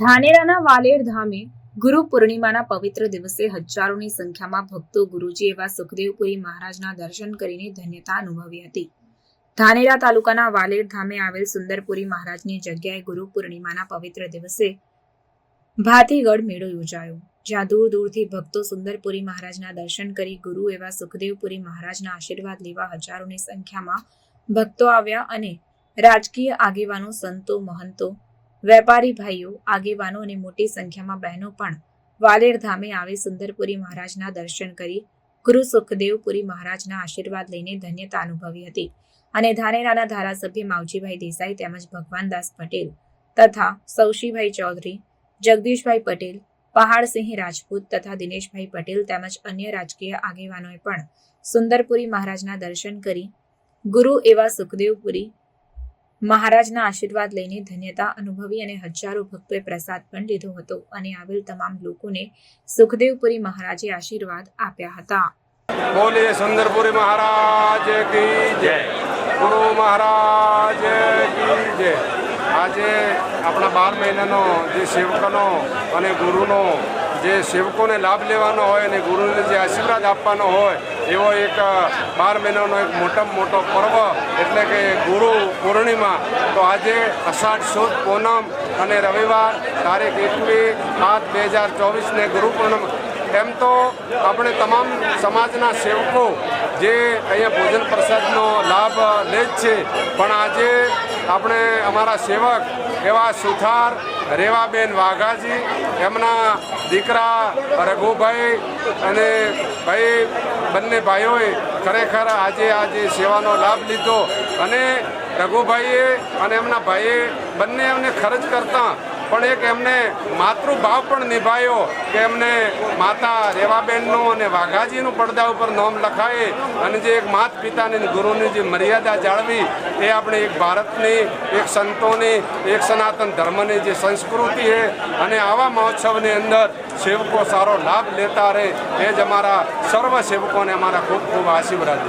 ધાનેરાના વાલેર ધામે ગુરુ પૂર્ણિમાના પવિત્ર દિવસે હજારોની સંખ્યામાં ભક્તો ગુરુજી એવા સુખદેવપુરી મહારાજના દર્શન કરીને ધન્યતા અનુભવી હતી. ધાનેરા તાલુકાના વાલેર ધામે આવેલ સુંદરપુરી મહારાજની જગ્યાએ ગુરુ પૂર્ણિમાના પવિત્ર દિવસે ભાતીગઢ મેળો યોજાયો, જ્યાં દૂર દૂરથી ભક્તો સુંદરપુરી મહારાજના દર્શન કરી ગુરુ એવા સુખદેવપુરી મહારાજના આશીર્વાદ લેવા હજારોની સંખ્યામાં ભક્તો આવ્યા અને રાજકીય આગેવાનો, સંતો, મહંતો વેપારી ભાઈઓ, આગેવાનો અને મોટી સંખ્યામાં બહેનો પણ વાલેર ધામે આવી સુંદરપુરી મહારાજના દર્શન કરી ગુરુ સુખદેવપુરી મહારાજના આશીર્વાદ લઈને ધન્યતા અનુભવી હતી. અને ધાનેરાના ધારાસભ્ય માવજીભાઈ દેસાઈ તેમજ ભગવાનદાસ પટેલ તથા સૌશીભાઈ ચૌધરી, જગદીશભાઈ પટેલ, પહાડસિંહ રાજપૂત તથા દિનેશભાઈ પટેલ તેમજ અન્ય રાજકીય આગેવાનોએ પણ સુંદરપુરી મહારાજના દર્શન કરી ગુરુ એવા સુખદેવપુરી મહારાજના આશીર્વાદ લઈને ધન્યતા અનુભવી અને હજારો ભક્તોએ પ્રસાદ પણ લીધો હતો અને આવેલ તમામ લોકોને સુખદેવપુરી મહારાજે આશીર્વાદ આપ્યા હતા. બોલીએ સુંદરપુરી મહારાજ કી જય? ગુરુ મહારાજ કી જય? આજે આપણા બાર મહિનાનો જે સેવકોનો અને ગુરુનો જે સેવકોને લાભ લેવાનો હોય અને ગુરુને જે આશીર્વાદ આપવાનો હોય એવો એક બાર મહિનાનો એક મોટામાં મોટો પર્વ, એટલે કે ગુરુ પૂર્ણિમા. તો આજે અષાઢ સુદ પૂનમ અને રવિવાર તારીખ એકવીસ સાત બે હજાર ચોવીસને ગુરુ પૂનમ. એમ તો આપણે તમામ સમાજના સેવકો જે અહીંયા ભોજન પ્રસાદનો લાભ લે જ છે. પણ આજે આપણે અમારા સેવક એવા સુથાર રેવાબેન વાઘાજી, એમના દીકરા રઘુભાઈ અને ભાઈ બંને ભાઈઓએ ખરેખર આજે આજે સેવાનો લાભ લીધો. અને રઘુભાઈએ અને એમના ભાઈએ બંને એમને ખર્ચ કરતા પણ એક એમને માતૃભાવ પણ નિભાયો કે એમને માતા રેવાબેનનું અને વાઘાજીનું પડદા ઉપર નામ લખાય અને જે એક માત પિતાની ગુરુની જે મર્યાદા જાળવી, એ આપણે એક ભારતની, એક સંતોની, એક સનાતન ધર્મની જે સંસ્કૃતિ છે અને આવા મહોત્સવની અંદર સેવકો સારો લાભ લેતા રહે, એ જ અમારા સર્વ સેવકોને અમારા ખૂબ ખૂબ આશીર્વાદ.